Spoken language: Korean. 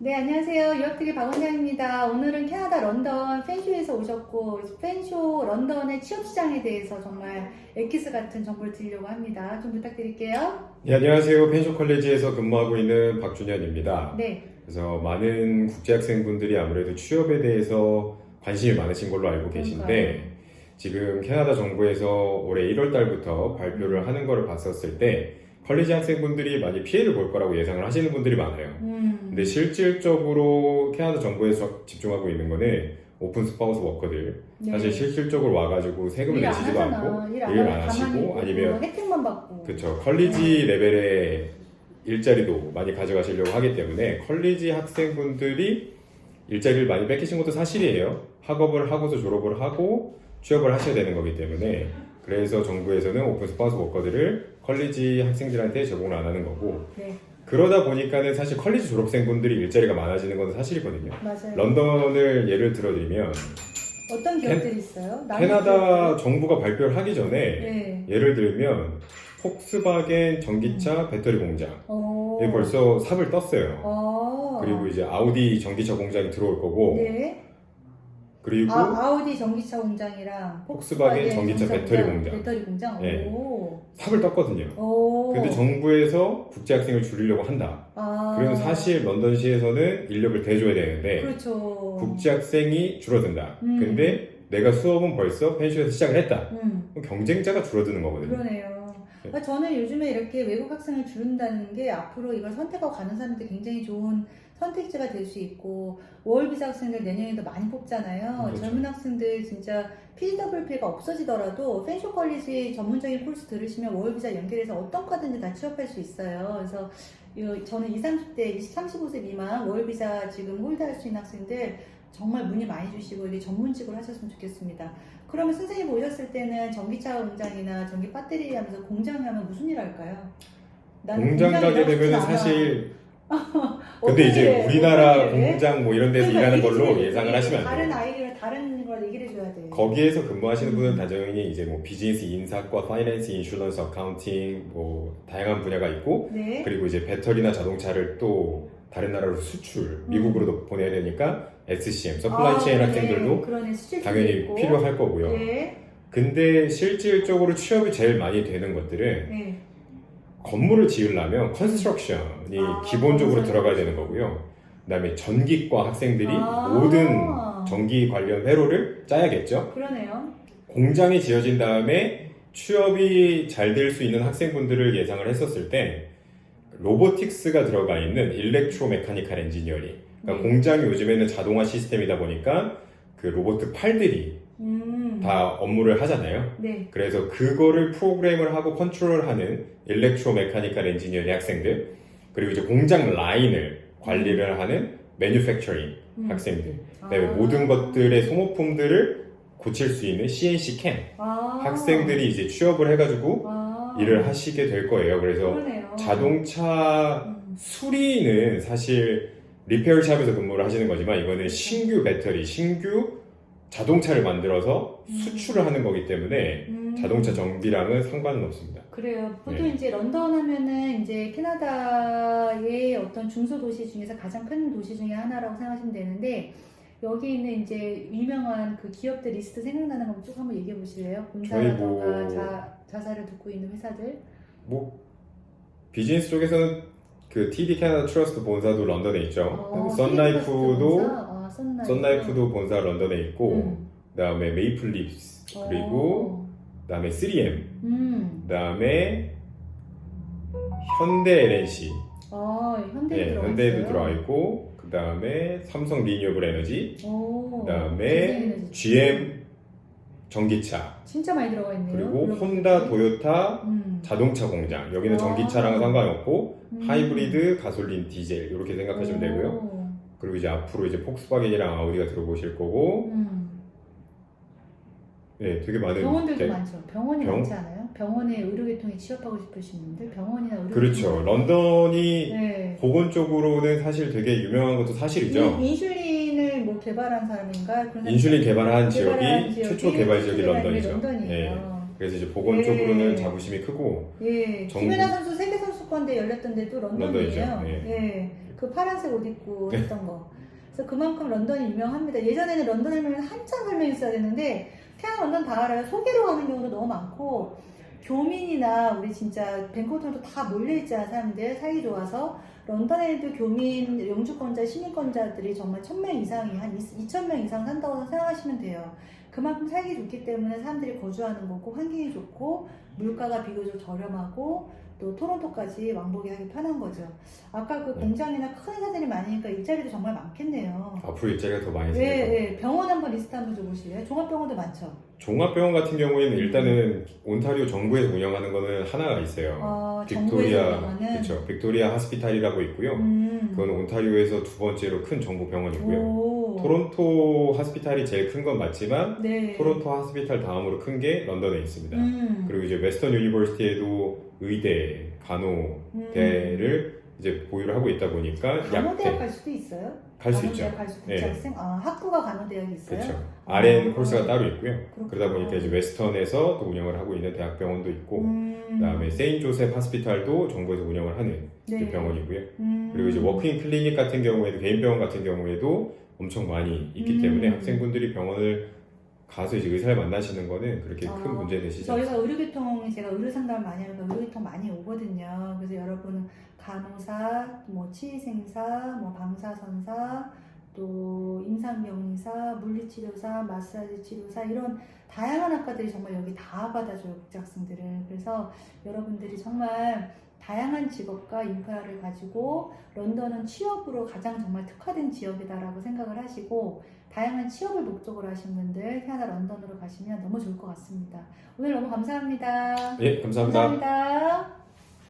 네, 안녕하세요. 유학TV 박원장입니다. 오늘은 캐나다 런던 팬쇼에서 오셨고, 팬쇼 런던의 취업시장에 대해서 정말 엑기스 같은 정보를 드리려고 합니다. 좀 부탁드릴게요. 네, 안녕하세요. 펜쇼 컬리지에서 근무하고 있는 박준현입니다. 네, 그래서 많은 국제학생분들이 아무래도 취업에 대해서 관심이 많으신 걸로 알고 계신데 지금 캐나다 정부에서 올해 1월 달부터 발표를 하는 거를 봤었을 때 컬리지 학생분들이 많이 피해를 볼 거라고 예상을 하시는 분들이 많아요. 음, 근데 실질적으로 캐나다 정부에서 집중하고 있는 거는 오픈 스파우스 워커들 네. 사실 실질적으로 와가지고 세금을 일안 내시지도 하잖아. 않고 일 안 일을 하고 안 가만히 하시고 있고 아니면 혜택만 받고. 그렇죠. 컬리지 레벨의 일자리도 많이 가져가시려고 하기 때문에 컬리지 학생분들이 일자리를 많이 뺏기신 것도 사실이에요. 학업을 하고서 졸업을 하고 취업을 하셔야 되는 거기 때문에 그래서 정부에서는 오픈 스파우스 워커들을 컬리지 학생들한테 제공을 안 하는 거고 네, 그러다 보니까는 사실 컬리지 졸업생분들이 일자리가 많아지는 건 사실이거든요. 맞아요. 런던을 예를 들어드리면 어떤 기업들이 있어요? 남의 캐나다 기업들? 정부가 발표를 하기 전에 네. 예를 들면 폭스바겐 전기차 배터리 공장 어. 이 벌써 삽을 떴어요. 어. 그리고 이제 아우디 전기차 공장이 들어올 거고 네. 그리고 아, 아우디 전기차 공장이랑 폭스바겐 전기차 배터리 공장. 배터리 공장. 네. 오. 삽을 떴거든요. 오. 근데 정부에서 국제학생을 줄이려고 한다. 아. 그래서 사실 런던시에서는 인력을 대줘야 되는데 그렇죠. 국제학생이 줄어든다. 음. 근데 내가 수업은 벌써 펜션에서 시작을 했다. 음. 그럼 경쟁자가 줄어드는 거거든요. 그러네요. 네. 아, 저는 요즘에 이렇게 외국 학생을 줄인다는 게 앞으로 이걸 선택하고 가는 사람한테 굉장히 좋은 선택지가 될 수 있고 월비자 학생들 내년에도 많이 뽑잖아요. 그렇죠. 젊은 학생들 진짜 PWP가 없어지더라도 펜쇼 컬리지 전문적인 코र्스 들으시면 월비자 연결해서 어떤 과든지 다 취업할 수 있어요. 그래서 요- 저는 20, 30대, 20, 35세 미만 월비자 지금 홀드할 수 있는 학생들 정말 문의 많이 주시고 이게 전문직으로 하셨으면 좋겠습니다. 그러면 선생님 오셨을 때는 전기차 공장이나 전기 배터리 하면서 공장 하면 무슨 일 할까요? 나는 공장 공장이 가게 되면 않아. 사실 근데 이제 해? 우리나라 어떻게? 공장 뭐 이런 데서 그러니까 일하는 얘기 걸로. 예상을 하시면 안 다른 돼요. 아이디어 다른 걸 얘기를 해줘야 돼. 거기에서 근무하시는 분은 음. 당연히 이제 뭐 비즈니스 인사과, 파이낸스, 인슈런스, 어카운팅 뭐 다양한 분야가 있고 네. 그리고 이제 배터리나 자동차를 또 다른 나라로 수출, 미국으로도 보내야 되니까 SCM, 서플라이 아, 체인. 학생들도 그러네. 수출도 당연히 있고. 필요할 거고요. 네. 근데 실질적으로 취업이 제일 많이 되는 것들은 네. 건물을 지으려면 컨스트럭션이 아, 기본적으로. 들어가야 되는 거고요. 그다음에 전기과 학생들이 아. 모든 전기 관련 회로를 짜야겠죠. 그러네요. 공장이 지어진 다음에 취업이 잘 될 수 있는 학생분들을 예상을 했었을 때 로보틱스가 들어가 있는 일렉트로 메카니컬 엔지니어링 그러니까 네. 공장이 요즘에는 자동화 시스템이다 보니까 그 로봇 팔들이 음. 다 업무를 하잖아요. 네. 그래서 그거를 프로그램을 하고 컨트롤을 하는 일렉트로 메카니컬 엔지니어링 학생들 그리고 이제 공장 라인을 관리를 하는 매뉴팩처링 음. 학생들 그다음에 아. 모든 것들의 소모품들을 고칠 수 있는 CNC 캠 아. 학생들이 이제 취업을 해가지고 아. 일을 하시게 될 거예요. 그래서 그러네요. 자동차 음. 수리는 사실 리페어 샵에서 근무를 하시는 거지만 이거는 신규 배터리, 신규 자동차를 만들어서 음. 수출을 하는 거기 때문에 음. 자동차 정비랑은 상관은 없습니다. 그래요. 보통 네. 이제 런던 하면은 이제 캐나다의 어떤 중소 도시 중에서 가장 큰 도시 중에 하나라고 생각하시면 되는데 여기 있는 이제 유명한 그 기업들 리스트 생각나는 거 쭉 한번 얘기해 보실래요? 본사라던가 뭐- 자, 자사를 듣고 있는 회사들. 뭐 비즈니스 쪽에서는 그 TD 캐나다 트러스트 본사도 런던에 있죠. 어, 썬라이프도 본사? 아, 본사 런던에 있고 음. 그다음에 메이플립스 그리고 어. 그다음에 3M 음. 그다음에 현대 LNC 어, 현대 네, 들어가 현대에도 있어요. 들어와 있고 그다음에 삼성 리뉴어블 에너지 오. 그다음에. GM 전기차 진짜 많이 들어가 있네요. 그리고 혼다. 도요타 음. 자동차 공장 여기는 아. 전기차랑은 상관없고 음. 하이브리드 가솔린 디젤 이렇게 생각하시면 오. 되고요 그리고 이제 앞으로 이제 폭스바겐이랑 아우디가 들어보실 거고 음. 네 되게 많은 병원들도 데- 많죠. 병원이 병? 많지 않아요? 병원에 의료계통에 취업하고 싶으신 분들, 병원이나 의료계통. 그렇죠 런던이 네. 보건 쪽으로는 사실 되게 유명한 것도 사실이죠 인- 인슐린을 뭐 개발한 사람인가? 그런 인슐린 개발한 개발한 지역이 최초 개발 지역이 최초 런던이죠 런던이에요. 네. 그래서 이제 보건 네. 쪽으로는 자부심이 크고 예. 정부- 김연아 선수 세계 선수권 영주권대 열렸던 데도 런던이에요. 런던이죠. 예. 예. 그 파란색 옷 입고 했던 거. 그래서 그만큼 런던이 유명합니다. 예전에는 런던 하면 한참 설명이 있어야 되는데 그냥 런던 다 알아요. 소개로 가는 경우도 너무 많고 교민이나 우리 진짜 밴코턴도 다 몰려있잖아 사람들 사이 좋아서 런던에도 교민, 영주권자, 시민권자들이 정말 1000명 이상이 한 2000명 이상 산다고 생각하시면 돼요. 그만큼 살기 좋기 때문에 사람들이 거주하는 거고 환경이 좋고 물가가 비교적 저렴하고 또 토론토까지 왕복이 하기 편한 거죠. 아까 그 네. 공장이나 큰 회사들이 많으니까 일자리도 정말 많겠네요. 앞으로 일자리가 더 많이 네, 생길 겁니다. 네. 병원 한번 리스트 한번 줘보실래요? 종합병원도 많죠. 종합병원 같은 경우에는 일단은 온타리오 정부에서 운영하는 거는 하나가 있어요. 어, 빅토리아, 그렇죠. 빅토리아 하스피탈이라고 있고요. 음. 그건 온타리오에서 두 번째로 큰 정부 병원이고요. 오. 토론토 하스피탈이 제일 큰 건 맞지만 네. 토론토 하스피탈 다음으로 큰 게 런던에 있습니다. 음. 그리고 이제 웨스턴 유니버시티에도 의대, 간호대를 이제 보유를 하고 있다 보니까 음. 간호대학 갈 수도 있어요? 갈 수 있죠. 간호대학 갈 수도 네. 학생? 아, 학부가 간호대학이 있어요? 그렇죠. RN 아. 코र्스가 따로 있고요. 그렇구나. 그러다 보니까 이제 웨스턴에서 또 운영을 하고 있는 대학병원도 있고 음. 그다음에 세인 조셉 하스피탈도 정부에서 운영을 하는 네. 병원이고요. 음. 그리고 이제 워킹 클리닉 같은 경우에도 개인 병원 같은 경우에도 엄청 많이 있기 음. 때문에 학생분들이 병원을 가서 이제 의사를 만나시는 거는 그렇게 아, 큰 문제 않습니다. 저희가 의료교통이 제가 의료 상담을 많이 하니까 의료교통 많이 오거든요. 그래서 여러분은 간호사, 뭐 치의생사, 뭐 방사선사, 또 임상병리사, 물리치료사, 마사지 치료사 이런 다양한 학과들이 정말 여기 다 받아줘요 국제학생들을. 그래서 여러분들이 정말 다양한 직업과 인프라를 가지고 런던은 취업으로 가장 정말 특화된 지역이다라고 생각을 하시고 다양한 취업을 목적으로 하신 분들 캐나다 런던으로 가시면 너무 좋을 것 같습니다. 오늘 너무 감사합니다. 예, 감사합니다. 감사합니다.